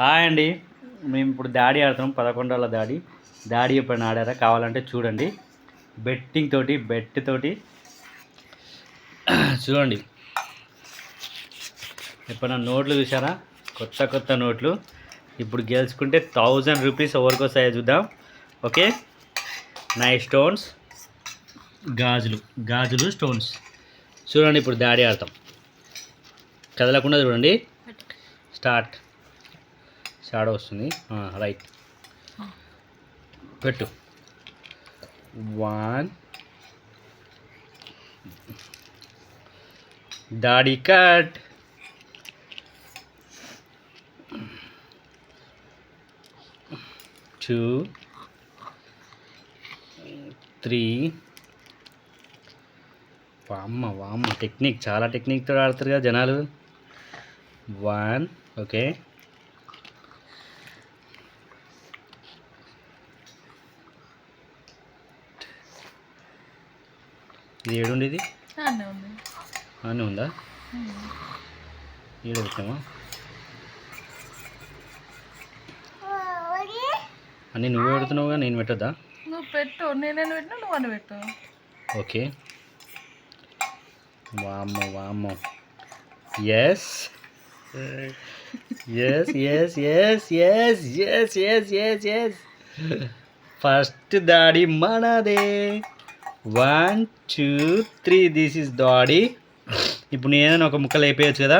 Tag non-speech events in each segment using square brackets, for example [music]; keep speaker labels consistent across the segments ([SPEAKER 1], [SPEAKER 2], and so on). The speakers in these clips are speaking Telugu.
[SPEAKER 1] హాయ్ అండి. మేము ఇప్పుడు దాడి ఆడుతున్నాం పదకొండోళ్ళ దాడి. దాడి ఎప్పుడైనా ఆడారా? కావాలంటే చూడండి. బెట్టింగ్ తోటి బెట్ తోటి. [clears throat] చూడండి. ఎప్పుడైనా నోట్లు చూసారా కొత్త కొత్త నోట్లు. ఇప్పుడు గెలుచుకుంటే థౌజండ్ రూపీస్ ఎవరికి వస్తాయో చూద్దాం. ఓకే? నై స్టోన్స్. గాజులు. గాజులు స్టోన్స్. చూడండి ఇప్పుడు దాడి ఆడతాం. కదలకుండా చూడండి. స్టార్ట్ షాడో వస్తుంది. రైట్ పెట్టు. వన్ దాడి కట్ టూ త్రీ వామ్మ వామ్మ టెక్నిక్ చాలా టెక్నిక్తో ఆడతారు కదా జనాలు. One okay. ఇది ఏడుండి ఇది అని ఉందా. ఈడ పెట్టామా? అన్నీ నువ్వే పెడుతున్నావుగా నేను పెట్టద్దా?
[SPEAKER 2] నువ్వు పెట్టు. నేనేం పెట్టినా నువ్వు అని పెట్టు.
[SPEAKER 1] ఓకే. వామ్మో వామ్మో. Yes yes yes yes yes yes yes yes yes first దాడి మనదే one two three this is దాడి ఇప్పుడు నేను ఏదైనా ఒక ముక్క లేపేయచ్చు కదా?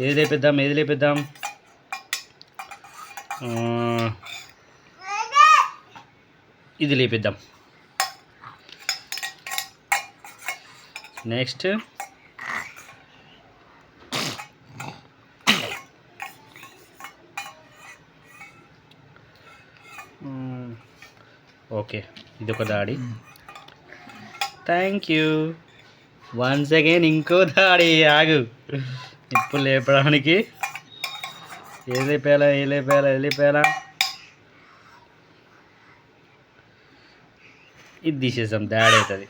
[SPEAKER 1] ఏది లేపిద్దాం ఏది లేపిద్దాం? ఇది లేపిద్దాం. నెక్స్ట్ ఓకే ఇది ఒక దాడి. థ్యాంక్ యూ వన్స్ అగైన్ ఇంకో దాడి ఆగు. ఇప్పుడు లేపడానికి. ఏ లేపేయాలా ఏ ఇది తీసేసాం దాడి అవుతుంది.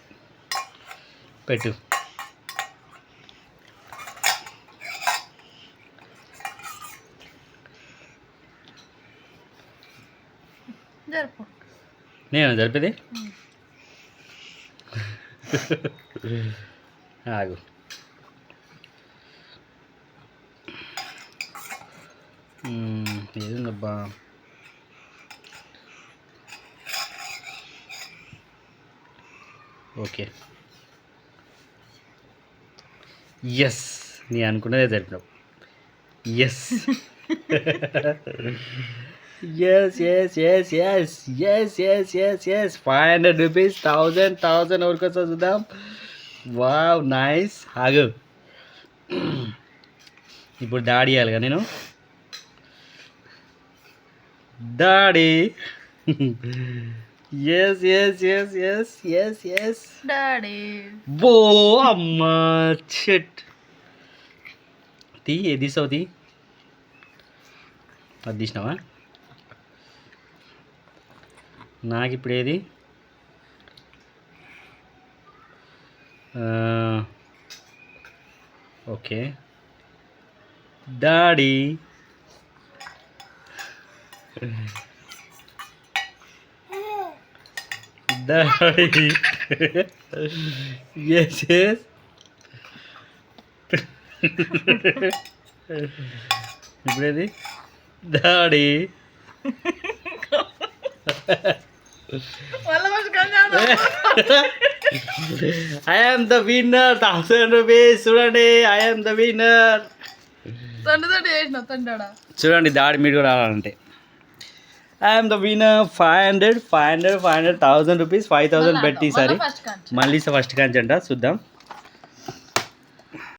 [SPEAKER 1] పెట్టు.
[SPEAKER 2] జరుపు.
[SPEAKER 1] నేను జరిపేది? ఆగు. మ్మ్, ఏదుందబ్బా? ఓకే. ఎస్ నీ అనుకున్నదే జరిపినావు. Yes [laughs] yes yes yes yes yes yes yes yes five hundred rupees thousand thousand ఎవరికి వస్తుందో చూద్దాం వావ్ నైస్ ఆగు ఇప్పుడు దాడి ఇవ్వాలిగా నేను దాడి yes yes yes yes yes yes
[SPEAKER 2] daddy
[SPEAKER 1] బో అమ్మా షట్ తీ ఏది తీసావు తీ అది తీసినావా నాకు ఇప్పుడు ఏది okay. Daddy! Daddy! Yes yes ఇప్పుడేది? Daddy! [laughs]
[SPEAKER 2] వాళ్ళ ఫస్ట్ కంగారు
[SPEAKER 1] I am the winner thousand rupees చూడండి ఐ ఆమ్ ద విన్నర్ చూడండి దాడి మీరు కూడా రావాలంటే I'm the winner five hundred five hundred five hundred thousand rupees five thousand పెట్టి ఈసారి. మళ్ళీ ఫస్ట్ కాంచి అంట చూద్దాం.